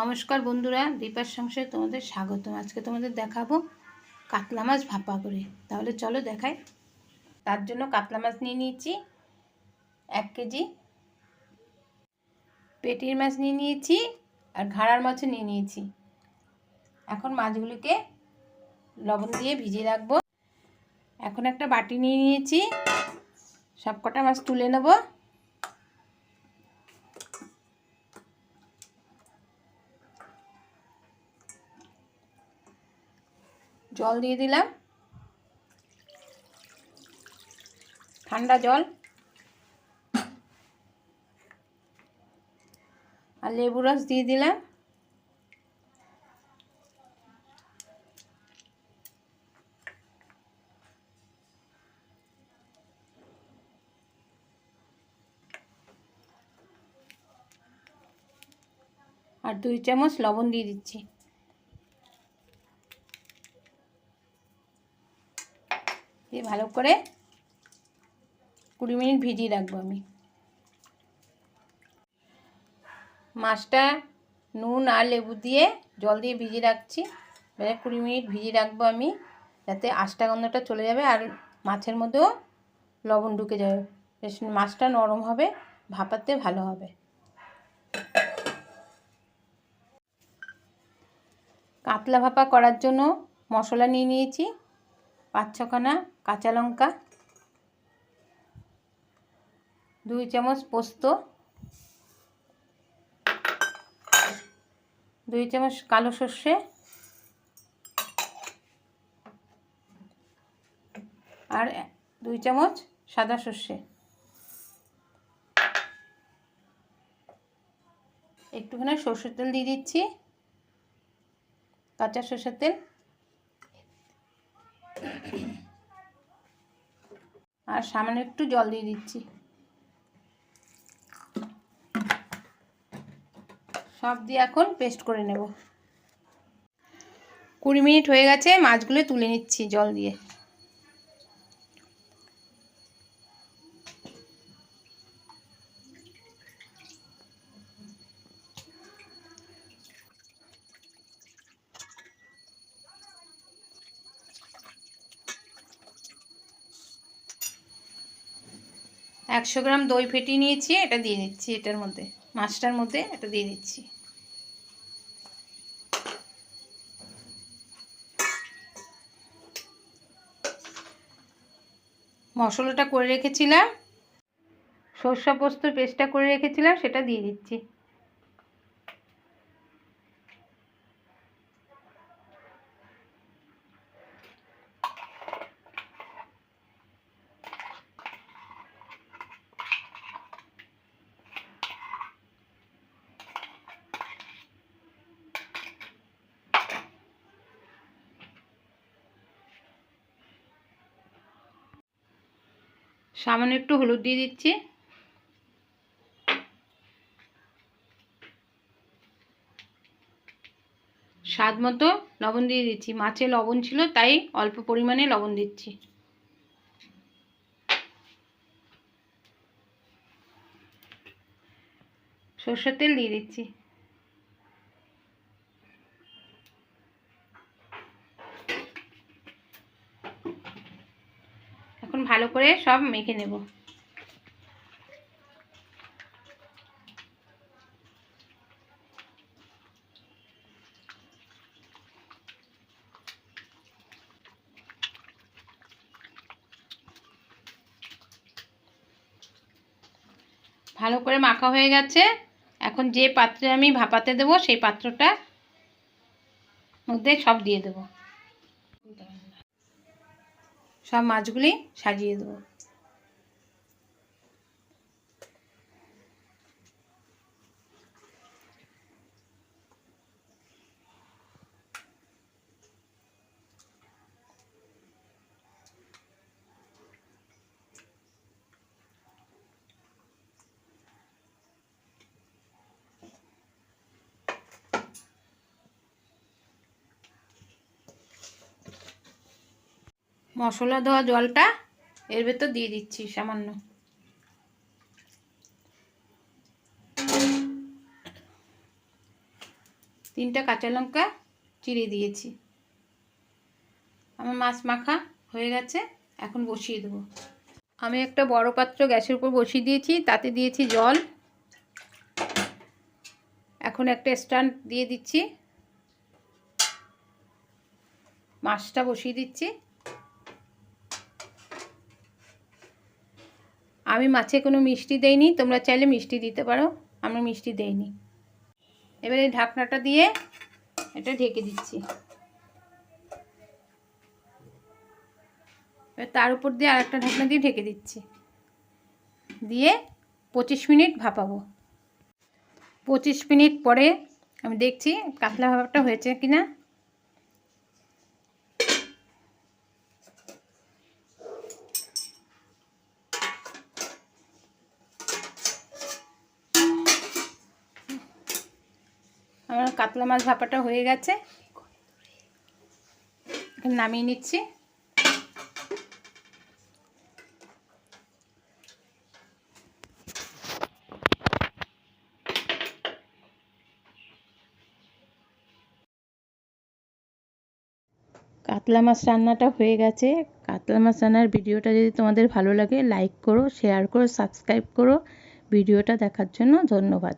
নমস্কার বন্ধুরা, দীপার সংসারে তোমাদের স্বাগতম। আজকে তোমাদের দেখাবো কাতলা মাছ ভাপা করে। তাহলে চলো দেখাই। তার জন্য কাতলা মাছ নিয়ে নিয়েছি, এক কেজি। পেটির মাছ নিয়ে নিয়েছি আর ঘাড়ার মাছও নিয়ে নিয়েছি। এখন মাছগুলিকে লবণ দিয়ে ভিজিয়ে রাখব। এখন একটা বাটি নিয়ে নিয়েছি। সব কটা মাছ তুলে নেব। জল দিয়ে দিলাম। ঠান্ডা জল। আর লেবু রস দিয়ে দিলাম। আর দুই চামচ লবণ দিয়ে দিচ্ছি। ভালো করে কুড়ি মিনিট ভিজিয়ে রাখব আমি। মাছটা নুন আর লেবু দিয়ে জল দিয়ে ভিজিয়ে রাখছি। এবারে কুড়ি মিনিট ভিজিয়ে রাখব আমি যাতে আষ্টা গন্ধটা চলে যাবে আর মাছের মধ্যেও লবণ ঢুকে যাবে। বেশ মাছটা নরম হবে, ভাপাতে ভালো হবে। কাতলা ভাপা করার জন্য মশলা নিয়ে নিয়েছি। পাঁচ ছখানা কাঁচা লঙ্কা, দুই চামচ পোস্ত, দুই চামচ কালো সর্ষে, আর দুই চামচ সাদা সর্ষে। একটুখানি সর্ষের তেল দিয়ে দিচ্ছি, কাঁচা সর্ষের তেল। আর সামান্য একটু জল দিয়ে দিচ্ছি। সব দিয়ে এখন পেস্ট করে নেব। কুড়ি মিনিট হয়ে গেছে, মাছগুলো তুলে নিচ্ছি জল দিয়ে। একশো গ্রাম দই ফেটিয়ে নিয়েছি, এটা দিয়ে দিচ্ছি এটার মধ্যে, মাছটার মধ্যে এটা দিয়ে দিচ্ছি। মশলাটা করে রেখেছিলাম, সর্ষা পোস্ত পেস্টটা করে রেখেছিলাম, সেটা দিয়ে দিচ্ছি। সামান্য একটু হলুদ দিয়ে দিচ্ছি। স্বাদ মতো লবণ দিয়ে দিচ্ছি। মাছে লবণ ছিল, তাই অল্প পরিমাণে লবণ দিচ্ছি। সর্ষের তেল দিয়ে দিচ্ছি এখন ভালো করে সব মেখে নেব। ভালো করে মাখা হয়ে গেছে। এখন যে পাত্রে আমি ভাপাতে দেবো, সেই পাত্রটা মধ্যে সব দিয়ে দেবো। সব মাছগুলি সাজিয়ে দেবো। মশলা দেওয়া জলটা এর ভেতর দিয়ে দিচ্ছি সামান্য। তিনটা কাঁচা লঙ্কা চিড়ে দিয়েছি। আমার মাছ মাখা হয়ে গেছে, এখন বসিয়ে দেবো। আমি একটা বড় পাত্র গ্যাসের উপর বসিয়ে দিয়েছি, তাতে দিয়েছি জল। এখন একটা স্ট্যান্ড দিয়ে দিচ্ছি। মাছটা বসিয়ে দিচ্ছি। আমি মাছে কোনো মিষ্টি দেইনি, তোমরা চাইলে মিষ্টি দিতে পারো আমি মিষ্টি দেইনি। এবারে ঢাকনাটা দিয়ে এটা ঢেকে দিচ্ছি। তার উপর দিয়ে আরেকটা ঢাকনা দিয়ে ঢেকে দিচ্ছি। দিয়ে পঁচিশ মিনিট ভাপাবো। পঁচিশ মিনিট পরে আমি দেখছি কাতলা ভাপাটা হয়েছে কি আমার কাতলা মাছ ভাপাটা হয়ে গেছে। নামিয়ে নিচ্ছি। কাতলা মাছ রান্নাটা হয়ে গেছে। কাতলা মাছ রান্নার ভিডিওটা যদি তোমাদের ভালো লাগে লাইক করো শেয়ার করো সাবস্ক্রাইব করো। ভিডিওটা দেখার জন্য ধন্যবাদ।